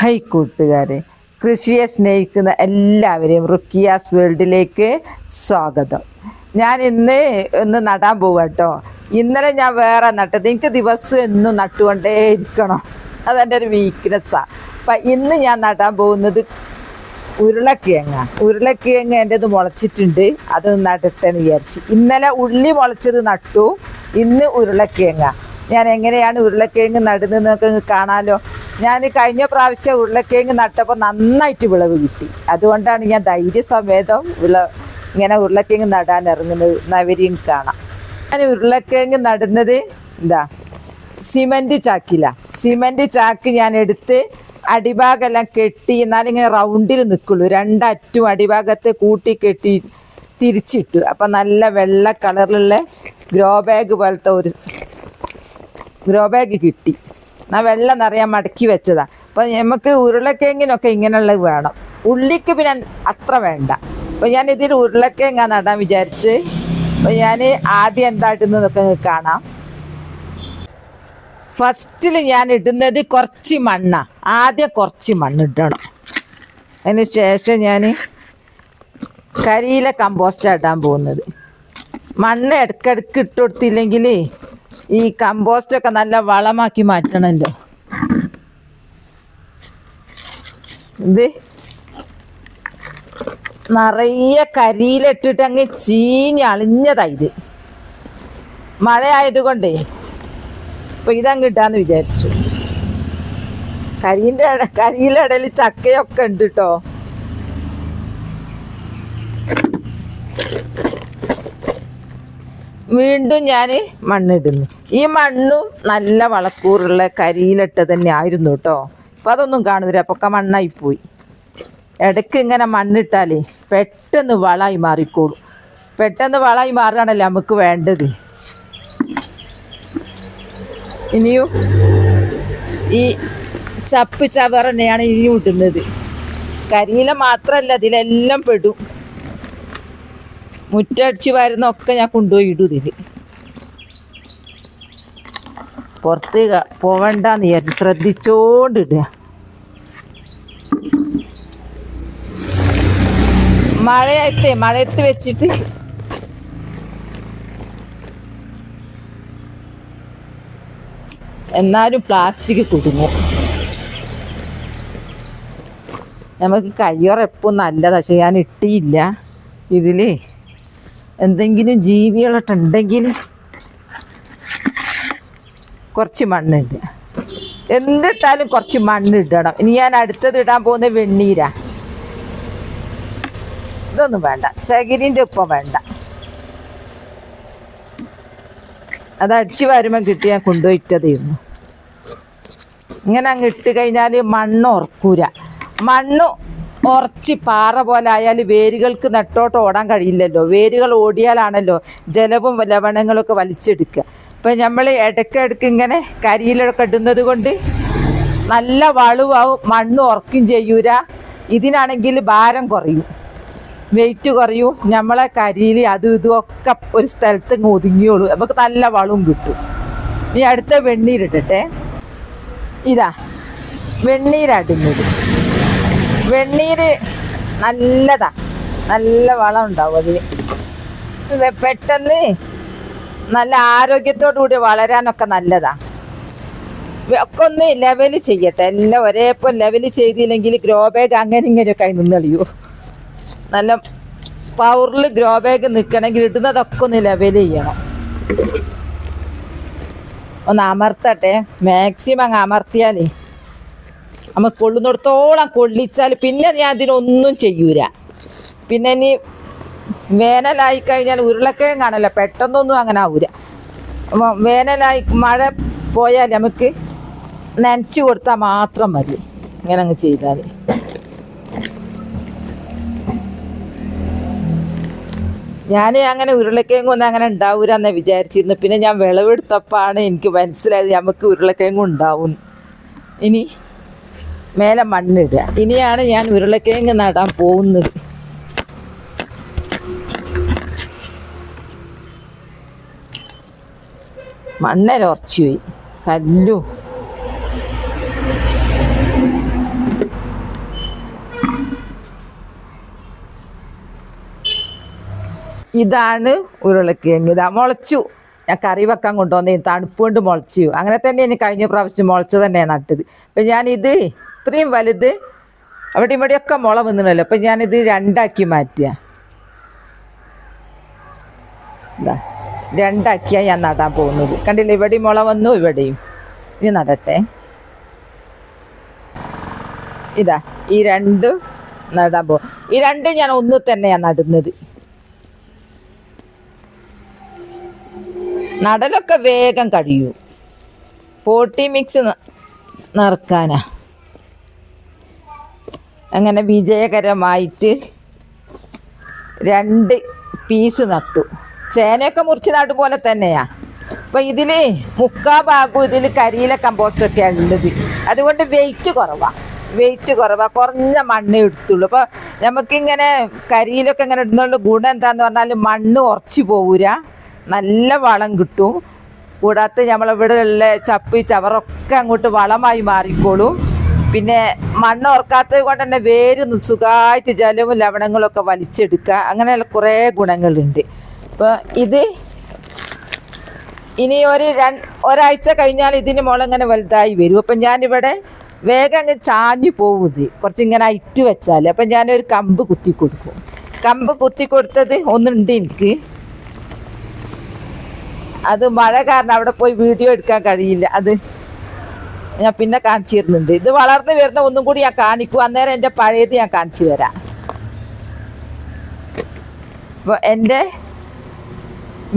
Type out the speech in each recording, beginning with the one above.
High കൂട്ടുകാരെ കൃഷിയെ സ്നേഹിക്കുന്ന എല്ലാവരെയും റുക്കിയാസ് വേൾഡിലേക്ക് സ്വാഗതം. ഞാൻ ഇന്ന് ഒന്ന് നടാൻ പോവാട്ടോ ഇന്നലെ ഞാൻ വേറെ നട്ടത്. എനിക്ക് ദിവസം എന്നും നട്ടുകൊണ്ടേ ഇരിക്കണം. അതെന്റെ ഒരു വീക്ക്നെസ്സാണ് അപ്പം ഇന്ന് ഞാൻ നടാൻ പോകുന്നത് ഉരുളക്കിഴങ്ങ. ഉരുളക്കിഴങ്ങ് എന്റെത് മുളച്ചിട്ടുണ്ട്. അത് നടട്ടെന്ന് വിചാരിച്ച്. ഇന്നലെ ഉള്ളി മുളച്ചത് നട്ടു. ഇന്ന് ഉരുളക്കിഴങ്ങ. ഞാൻ എങ്ങനെയാണ് ഉരുളക്കിഴങ്ങ് നടുന്നതെന്നൊക്കെ കാണാലോ. ഞാൻ കഴിഞ്ഞ പ്രാവശ്യം ഉരുളക്കിഴങ്ങ് നട്ടപ്പോൾ നന്നായിട്ട് വിളവ് കിട്ടി. അതുകൊണ്ടാണ് ഞാൻ ധൈര്യസമേതം വിള ഇങ്ങനെ ഉരുളക്കിഴങ്ങ് നടാൻ ഇറങ്ങുന്നത്. നവരിയും കാണാം. ഞാൻ ഉരുളക്കിഴങ്ങ് നടുന്നത് എന്താ? സിമന്റ് ചാക്കില. സിമന്റ് ചാക്ക് ഞാൻ എടുത്ത് അടിഭാഗമെല്ലാം കെട്ടി എന്നാലിങ്ങനെ റൗണ്ടിൽ നിൽക്കുള്ളൂ രണ്ടറ്റും അടിഭാഗത്ത് കൂട്ടി കെട്ടി തിരിച്ചിട്ടു. അപ്പം നല്ല വെള്ള കളറിലുള്ള ഗ്രോ ബാഗ് പോലത്തെ ഒരു ഗ്രോ ബാഗ് കിട്ടി. എന്നാൽ വെള്ളം നിറയാൻ മടക്കി വെച്ചതാ. അപ്പം നമുക്ക് ഉരുളക്കിഴങ്ങിനൊക്കെ ഇങ്ങനെയുള്ളത് വേണം. ഉള്ളിക്ക് പിന്നെ അത്ര വേണ്ട. അപ്പം ഞാൻ ഇതിൽ ഉരുളക്കിഴങ്ങ നടാൻ വിചാരിച്ച്. അപ്പം ഞാൻ ആദ്യം എന്താ ഇടുന്നതൊക്കെ കാണാം. ഫസ്റ്റിൽ ഞാൻ ഇടുന്നത് കുറച്ച് മണ്ണ. ആദ്യം കുറച്ച് മണ്ണ് ഇടണം. അതിന് ശേഷം ഞാൻ കരിയിലെ കമ്പോസ്റ്റ് ഇടാൻ പോകുന്നത്. മണ്ണ് ഇടയ്ക്കിടയ്ക്ക് ഇട്ട് കൊടുത്തില്ലെങ്കിൽ ഈ കമ്പോസ്റ്റ് ഒക്കെ നല്ല വളമാക്കി മാറ്റണല്ലോ. ഇത് നിറയെ കരിയിലിട്ടിട്ട് അങ്ങ് ചീഞ്ഞ് അളിഞ്ഞതാ ഇത്. മഴ ആയതുകൊണ്ടേ ഇപ്പൊ ഇതങ്ങ് ഇട്ടാന്ന് വിചാരിച്ചു. കരിന്റെ കരിയിലിടയിൽ ചക്കയൊക്കെ ഉണ്ട് കേട്ടോ വീണ്ടും ഞാൻ മണ്ണിടുന്നു. ഈ മണ്ണും നല്ല വളക്കൂറുള്ള കരിയിലിട്ട് തന്നെ ആയിരുന്നു കേട്ടോ അപ്പം അതൊന്നും കാണൂല. അപ്പൊക്കെ മണ്ണായി പോയി ഇടയ്ക്ക് ഇങ്ങനെ മണ്ണിട്ടാലേ പെട്ടെന്ന് വളമായി മാറിക്കോളും. പെട്ടെന്ന് വളമായി മാറുകയാണല്ലോ നമുക്ക് വേണ്ടത്? ഇനിയും ഈ ചപ്പ് ചവർ തന്നെയാണ് ഇനിയും ഇടുന്നത്. കരിയില മാത്രമല്ല ഇതിലെല്ലാം പെടും. മുറ്റടിച്ച് വരുന്നൊക്കെ ഞാൻ കൊണ്ടുപോയി ഇടും ഇതിൽ പുറത്ത് പോവണ്ടെന്ന് വിചാരിച്ച് ശ്രദ്ധിച്ചോണ്ട് ഇടുക മഴയത്തെ മഴയത്ത് വെച്ചിട്ട്. എന്നാലും പ്ലാസ്റ്റിക് കുടുങ്ങും. നമുക്ക് കയ്യോറെപ്പം നല്ലതാ പക്ഷെ ഞാൻ ഇട്ടിയില്ല ഇതിൽ എന്തെങ്കിലും ജീവികളൊക്കെ ഉണ്ടെങ്കിൽ കുറച്ച് മണ്ണിട്ട്. എന്തിട്ടാലും കുറച്ച് മണ്ണിടണം. ഇനി ഞാൻ അടുത്തത് ഇടാൻ പോകുന്ന വെണ്ണീരാ. ഇതൊന്നും വേണ്ട. ചകിരിന്റെ ഉപ്പം വേണ്ട. അത് അടിച്ചു വരുമ്പോൾ കിട്ടി ഞാൻ കൊണ്ടുപോയിട്ടതായിരുന്നു ഇങ്ങനെ അങ്ങ് ഇട്ട് കഴിഞ്ഞാൽ മണ്ണ് ഉറക്കൂല. മണ്ണ് ഉറച്ച് പാറ പോലെ വേരുകൾക്ക് നെട്ടോട്ട് ഓടാൻ കഴിയില്ലല്ലോ. വേരുകൾ ഓടിയാലാണല്ലോ ജലവും ലവണങ്ങളൊക്കെ വലിച്ചെടുക്കുക. അപ്പം നമ്മൾ ഇടയ്ക്കിടയ്ക്ക് ഇങ്ങനെ കരിയിലൊക്കെ ഇടുന്നത് കൊണ്ട് നല്ല വളുവാവും മണ്ണ് ഉറക്കും ചെയ്യൂല. ഇതിനാണെങ്കിൽ ഭാരം കുറയും. വെയിറ്റ് കുറയും. നമ്മളെ കരിയിൽ അതും ഇതും ഒക്കെ ഒരു സ്ഥലത്ത് ഒതുങ്ങിയോളൂ. നമുക്ക് നല്ല വളവും കിട്ടും. ഇനി അടുത്ത വെണ്ണീരിട്ടെ ഇതാ വെണ്ണീരടുന്നത് വെണ്ണീര് നല്ലതാ. നല്ല വളം ഉണ്ടാവും അതിന്. പെട്ടെന്ന് നല്ല ആരോഗ്യത്തോടു കൂടി വളരാനൊക്കെ നല്ലതാ. ഒക്കെ ഒന്ന് ലെവൽ ചെയ്യട്ടെ. എല്ലാം ഒരേപ്പം ലെവൽ ചെയ്തില്ലെങ്കിൽ ഗ്രോ ബാഗ് അങ്ങനെ ഇങ്ങനെയൊക്കെ നിന്ന് നിന്നളിയൂ. നല്ല പവറിൽ ഗ്രോ ബാഗ് നിൽക്കണമെങ്കിൽ ഇടുന്നതൊക്കെ ഒന്ന് ലെവൽ ചെയ്യണം. ഒന്ന് അമർത്തട്ടെ. മാക്സിമം അങ്ങ് അമർത്തിയാലേ നമുക്ക് കൊള്ളുന്നിടത്തോളം കൊള്ളിച്ചാൽ പിന്നെ ഞാൻ അതിനൊന്നും ചെയ്യൂല. പിന്നെ ഇനി വേനലായി കഴിഞ്ഞാൽ ഉരുളക്കിഴങ്ങാണല്ലോ പെട്ടെന്നൊന്നും അങ്ങനെ ആവൂല. വേനലായി മഴ പോയാൽ നമുക്ക് നനച്ചു കൊടുത്താൽ മാത്രം മതി ഇങ്ങനെ അങ്ങ് ചെയ്താൽ ഞാൻ അങ്ങനെ ഉരുളക്കിഴങ്ങ് ഒന്നും അങ്ങനെ ഉണ്ടാവൂല എന്നാ വിചാരിച്ചിരുന്നു. പിന്നെ ഞാൻ വിളവെടുത്തപ്പോഴാണ് എനിക്ക് മനസ്സിലായത് നമുക്ക് ഉരുളക്കിഴങ്ങ് ഉണ്ടാവും. ഇനി മേലെ മണ്ണിടുക. ഇനിയാണ് ഞാൻ ഉരുളക്കിഴങ്ങ് നടാൻ പോകുന്നത്. മണ്ണരൊറച്ചു പോയി. കല്ലു. ഇതാണ് ഉരുളക്കിഴങ്ങ്. ഇതാ മുളച്ചു. ഞാൻ കറി വെക്കാൻ കൊണ്ടുവന്നേ തണുപ്പ് കൊണ്ട് മുളച്ചു. അങ്ങനെ തന്നെ ഇനി കഴിഞ്ഞ പ്രാവശ്യം മുളച്ചു തന്നെ നട്ടത്. അപ്പം ഞാനിത് ഇത്രയും വലുത് അവിടെ ഇവിടെയൊക്കെ മുള വന്നല്ലോ അപ്പം ഞാനിത് രണ്ടാക്കി മാറ്റിയ. രണ്ടാക്കിയാണ് ഞാൻ നടാൻ പോകുന്നത്. കണ്ടില്ല ഇവിടെയും മുള വന്നു ഇവിടെയും. ഇനി നടട്ടെ. ഇതാ ഈ രണ്ട് നടാൻ പോകും ഈ രണ്ട് ഞാൻ ഒന്ന് തന്നെയാണ് നടുന്നത്. നടലൊക്കെ വേഗം കഴിയൂ പോട്ടി മിക്സ് നിറക്കാനാ. അങ്ങനെ വിജയകരമായിട്ട് രണ്ട് പീസ് നട്ടു. ചേനയൊക്കെ മുറിച്ച് നട്ടു പോലെ തന്നെയാ. അപ്പം ഇതിൽ മുക്കാ ഭാഗവും ഇതിൽ കരിയില കമ്പോസ്റ്റ് ഒക്കെ ഉള്ളത്. അതുകൊണ്ട് വെയിറ്റ് കുറവാ. വെയിറ്റ് കുറവാ. കുറഞ്ഞ മണ്ണേ എടുത്തുള്ളൂ. അപ്പോൾ നമുക്കിങ്ങനെ കരിയിലൊക്കെ ഇങ്ങനെ ഇടുന്നതുകൊണ്ട് ഗുണം എന്താന്ന് പറഞ്ഞാൽ മണ്ണ് ഉറച്ചു പോവൂര നല്ല വളം കിട്ടും. കൂടാത്ത നമ്മളിവിടെ ഉള്ള ചപ്പ് ചവറൊക്കെ അങ്ങോട്ട് വളമായി മാറിക്കോളും. പിന്നെ മണ്ണ് ഉറക്കാത്തത് കൊണ്ട് തന്നെ വേര് സുഖമായിട്ട് ജലവും ലവണങ്ങളും ഒക്കെ വലിച്ചെടുക്കുക. അങ്ങനെയുള്ള കുറേ ഗുണങ്ങളുണ്ട്. അപ്പോൾ ഇത് ഇനി ഒരു ഒരാഴ്ച കഴിഞ്ഞാൽ ഇതിന് മുളങ്ങനെ വലുതായി വരും. അപ്പം ഞാനിവിടെ വേഗം അങ്ങ് ചാഞ്ഞു പോകും ഇത്. കുറച്ചിങ്ങനെ ഇറ്റ് വെച്ചാൽ അപ്പം ഞാനൊരു കമ്പ് കുത്തി കൊടുക്കും. കമ്പ് കുത്തി കൊടുത്തത് ഒന്നുണ്ട് എനിക്ക്. അത് മഴ കാരണം അവിടെ പോയി വീഡിയോ എടുക്കാൻ കഴിയില്ല. അത് ഞാൻ പിന്നെ കാണിച്ചു തരുന്നുണ്ട് ഇത് വളർന്നു വരുന്ന ഒന്നും കൂടി ഞാൻ കാണിക്കും. അന്നേരം എന്റെ പഴയത് ഞാൻ കാണിച്ചു തരാം. അപ്പോൾ എന്റെ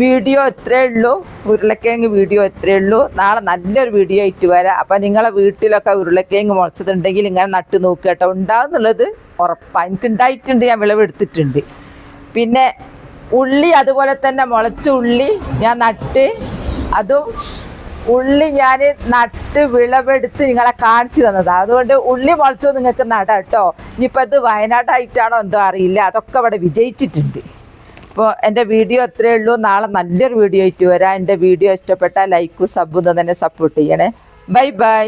വീഡിയോ ഇത്രേ ഉള്ളൂ. ഉരുളക്കിഴങ്ങ് വീഡിയോ ഇത്രേ ഉള്ളൂ. നാളെ നല്ലൊരു വീഡിയോ ആയിട്ട് വരാം. അപ്പം നിങ്ങളെ വീട്ടിലൊക്കെ ഉരുളക്കിഴങ്ങ് മുളച്ചതുണ്ടെങ്കിൽ ഇങ്ങനെ നട്ട് നോക്കുക കേട്ടോ. ഉണ്ടാകുന്നുള്ളത് ഉറപ്പാണ് എനിക്ക് ഉണ്ടായിട്ടുണ്ട് ഞാൻ വിളവെടുത്തിട്ടുണ്ട്. പിന്നെ ഉള്ളി അതുപോലെ തന്നെ മുളച്ച ഉള്ളി ഞാൻ നട്ട് അതും ഉള്ളി ഞാൻ നട്ട് വിളവെടുത്ത് നിങ്ങളെ കാണിച്ചു തന്നതാണ് അതുകൊണ്ട് ഉള്ളി മുളച്ചു നിങ്ങൾക്ക് നടാം കേട്ടോ. ഇനിയിപ്പോൾ ഇത് വയനാട്ടായിട്ടാണോ എന്തോ അറിയില്ല. അതൊക്കെ അവിടെ വിജയിച്ചിട്ടുണ്ട്. അപ്പോൾ എന്റെ വീഡിയോ അത്രയേ ഉള്ളൂ. നാളെ നല്ലൊരു വീഡിയോ ആയിട്ട് വരാം. എന്റെ വീഡിയോ ഇഷ്ടപ്പെട്ടാൽ ലൈക്കും സബും തന്നെ സപ്പോർട്ട് ചെയ്യണേ. Bye bye